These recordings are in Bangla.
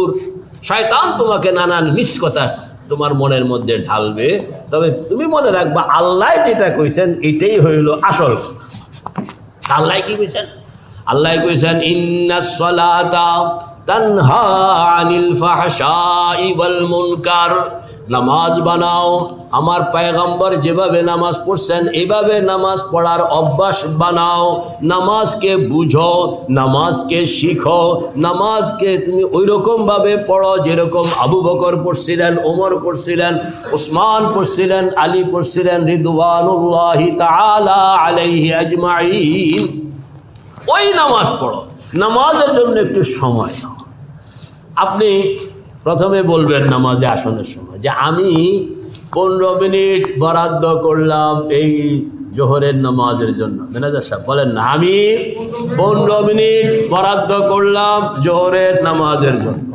দূর। শয়তান তোমাকে নানান মিস কথা তোমার মনের মধ্যে ঢালবে। তবে তুমি মনে রাখবা, আল্লাহ যেটা কইছেন, এটাই হইল আসল। আল্লাহ কি কইছেন? আল্লাহ কইছেন, ইন্না সলাতা তানহা আনিল ফাহশাই ওয়াল মুনকার। নামাজ বানাও। আমার পায়গম্বর যেভাবে নামাজ পড়ছেন, এভাবে নামাজ পড়ার অভ্যাস বানাও। নামাজকে বুঝো, নামাজকে শিখো। নামাজকে তুমি ওই রকমভাবে পড়ো যেরকম আবু বকর পড়ছিলেন, ওমর পড়ছিলেন, ওসমান পড়ছিলেন, আলী পড়ছিলেন, রিদওয়ানুল্লাহি তাআলা আলাইহি আজমাইন ওই নামাজ পড়ো। নামাজের জন্য একটু সময় আপনি প্রথমে বলবেন নামাজে আসনের সময় যে আমি পনেরো মিনিট বরাদ্দ করলাম এই জোহরের নামাজের জন্য। ম্যানেজার সাহেব বলেন না, আমি পনেরো মিনিট বরাদ্দ করলাম জোহরের নামাজের জন্য।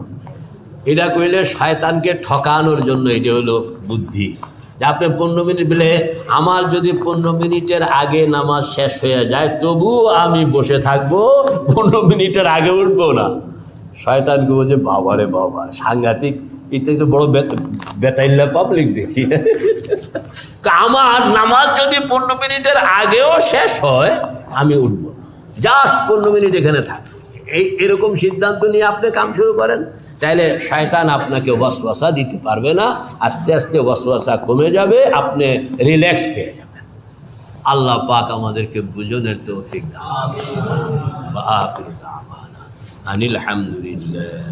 এটা কইলে শয়তানকে ঠকানোর জন্য এটা হলো বুদ্ধি। যে আপনি পনেরো মিনিট বলে আমার যদি পনেরো মিনিটের আগে নামাজ শেষ হয়ে যায় তবু আমি বসে থাকব, পনেরো মিনিটের আগে উঠবো না। শয়তানকে বলছে বাবা রে বাবা, সাংঘাতিক এতে তো বড় বেত- বেতাইল্লা পাবলিক দেখি। আমার নামাজ যদি পনেরো মিনিটের আগেও শেষ হয়, আমি উঠবো জাস্ট পনেরো মিনিট এখানে থাক। এই, এরকম সিদ্ধান্ত নিয়ে আপনি কাম শুরু করেন, তাইলে শয়তান আপনাকে ওয়াসওয়াসা দিতে পারবে না। আস্তে আস্তে ওয়াসওয়াসা কমে যাবে, আপনি রিল্যাক্স পেয়ে যাবেন। আল্লাহ পাক আমাদেরকে বুঝনের তৌফিক দান أن الحمد لله.